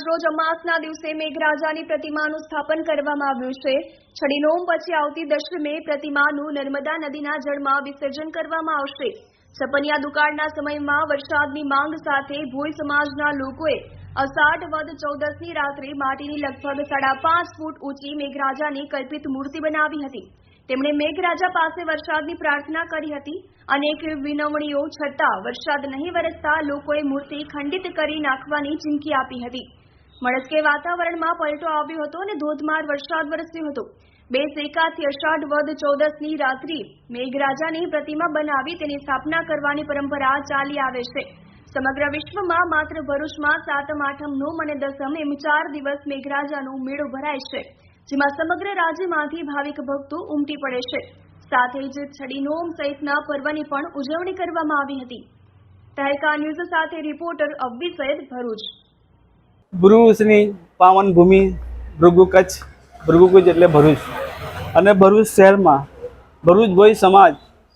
રોજ અમાસના દિવસે મેઘરાજાની પ્રતિમાનું સ્થાપન કરવામાં આવ્યું છે. છડી નોમ પછી આવતી દશમે પ્રતિમાનું નર્મદા નદીના જળમાં વિસર્જન કરવામાં આવશે. છપનિયા દુકાળના સમયમાં વરસાદની માંગ સાથે ભોઈ સમાજના લોકોએ અષાઢ વદ ચૌદસની રાત્રે માટીની લગભગ સાડા પાંચ ફૂટ ઊંચી મેઘરાજાની કલ્પિત મૂર્તિ બનાવી હતી. તેમણે મેઘરાજા પાસે વરસાદની પ્રાર્થના કરી હતી. અનેક વિનવણીઓ છતાં વરસાદ નહીં વરસતા લોકોએ મૂર્તિ ખંડિત કરી નાખવાની ચીમકી આપી હતી. મળસ્કે વાતાવરણમાં પલટો આવ્યો હતો અને ધોધમાર વરસાદ વરસ્યો હતો. બે સેકાથી અષાઢ વદ ચૌદસની રાત્રિ મેઘરાજાની પ્રતિમા બનાવી તેની સ્થાપના કરવાની પરંપરા ચાલી આવે છે. સમગ્ર વિશ્વમાં માત્ર ભરૂચમાં સાતમ આઠમ નોમ અને દસમ એમ ચાર દિવસ મેઘરાજાનો મેળો ભરાય છે, જેમાં સમગ્ર રાજ્યમાંથી ભાવિક ભક્તો ઉમટી પડે છે. સાથે જ છડી નોમ સહિતના પર્વની પણ ઉજવણી કરવામાં આવી હતી. તહેકા ન્યૂઝ સાથે રિપોર્ટર અબ્બી સૈયદ ભરૂચ. ભરૂચની પાવન ભૂમિ ભૃગુ કચ્છ, ભૃગુ એટલે ભરૂચ. અને ભરૂચ શહેરમાં ભરૂચ ભોઈ સમાજ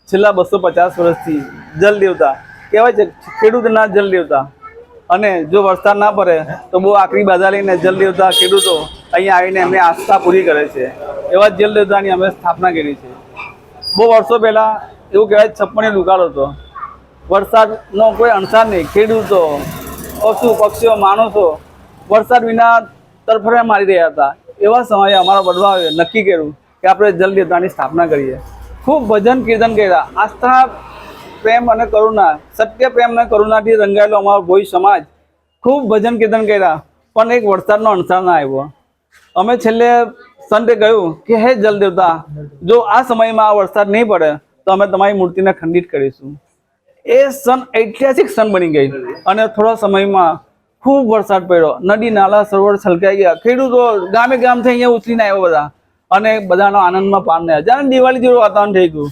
છેલ્લા બસો પચાસ વર્ષથી જલ દેવતા, કહેવાય છે ખેડૂતના જલ દેવતા. અને જો વરસાદ ના પડે તો બહુ આકરી બાધા લઈને જલ દેવતા ખેડૂતો અહીંયા આવીને એમની આસ્થા પૂરી કરે છે. એવા જલ દેવતાની અમે સ્થાપના કરી છે. બહુ વર્ષો પહેલાં એવું કહેવાય છપ્પને દુકાળ હતો. વરસાદનો કોઈ અણસાર નહીં. ખેડૂતો, પશુ, પક્ષીઓ, માણસો વરસાદ વિના તરફરે મારી રહ્યા હતા. એવા સમયે અમારા વડવાએ નક્કી કર્યું કે આપણે જલ દેવતાની સ્થાપના કરીએ. ખૂબ ભજન કીર્તન કર્યા. આસ્થા, પ્રેમ અને કરુણા, સત્ય, પ્રેમ અને કરુણાથી રંગાયેલો અમારો ભોઈ સમાજ ખૂબ ભજન કીર્તન કર્યા. પણ એક વરસાદનો અણસાર ના આવ્યો. અમે છેલ્લે સંતે કહ્યું કે, હે જલ દેવતા જો આ સમયમાં આ વરસાદ નહીં પડે, તો અમે તમારી મૂર્તિને ખંડિત કરીશું. એ સન ઐતિહાસિક સન બની ગઈ. અને થોડા સમયમાં ખૂબ વરસાદ પડ્યો. નદી, નાલા, સરોવર છલકાઈ ગયા. ખેડૂતો ગામે ગામથી અહીંયા ઉતરીને આવ્યા બધા. અને બધાનો આનંદમાં પામ્યા જાણે દિવાળી જેવું વાતાવરણ થઈ ગયું,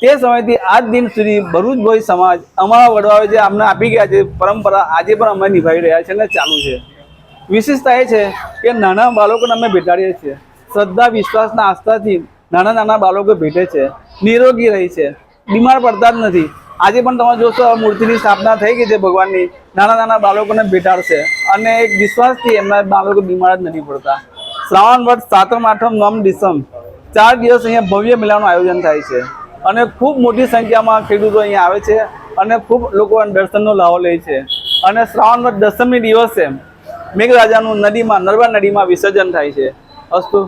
તે સમયથી આજ દિન સુધી ભરૂચ ભોઈ સમાજ અમારા વડવાઓએ જે અમને આપી ગયા છે. પરંપરા આજે પણ અમે નિભાવી રહ્યા છે અને ચાલુ છે. વિશેષતા એ છે કે નાના બાળકોને અમે ભેટાડીએ છીએ. શ્રદ્ધા, વિશ્વાસના આસ્થાથી નાના નાના બાળકો ભેટે છે. નિરોગી રહી છે. બીમાર પડતા જ નથી. આજે પણ તમે જોશો મૂર્તિની સ્થાપના થઈ ગઈ છે ભગવાનની. નાના નાના બાળકોને ભેટાડશે અને એક વિશ્વાસથી એમના બાળકો બીમાર જ નથી પડતા. શ્રાવણ વર્ષ સાતમ આઠમ નવમ ડિસમ ચાર દિવસ અહીંયા ભવ્ય મેળાનું આયોજન થાય છે. અને ખૂબ મોટી સંખ્યામાં ખેડૂતો અહીંયા આવે છે અને ખૂબ લોકો દર્શનનો લાવો લે છે. અને શ્રાવણ વર્ષ દસમી દિવસે મેઘરાજાનું નદીમાં, નર્મદા નદીમાં વિસર્જન થાય છે. અસ્તુ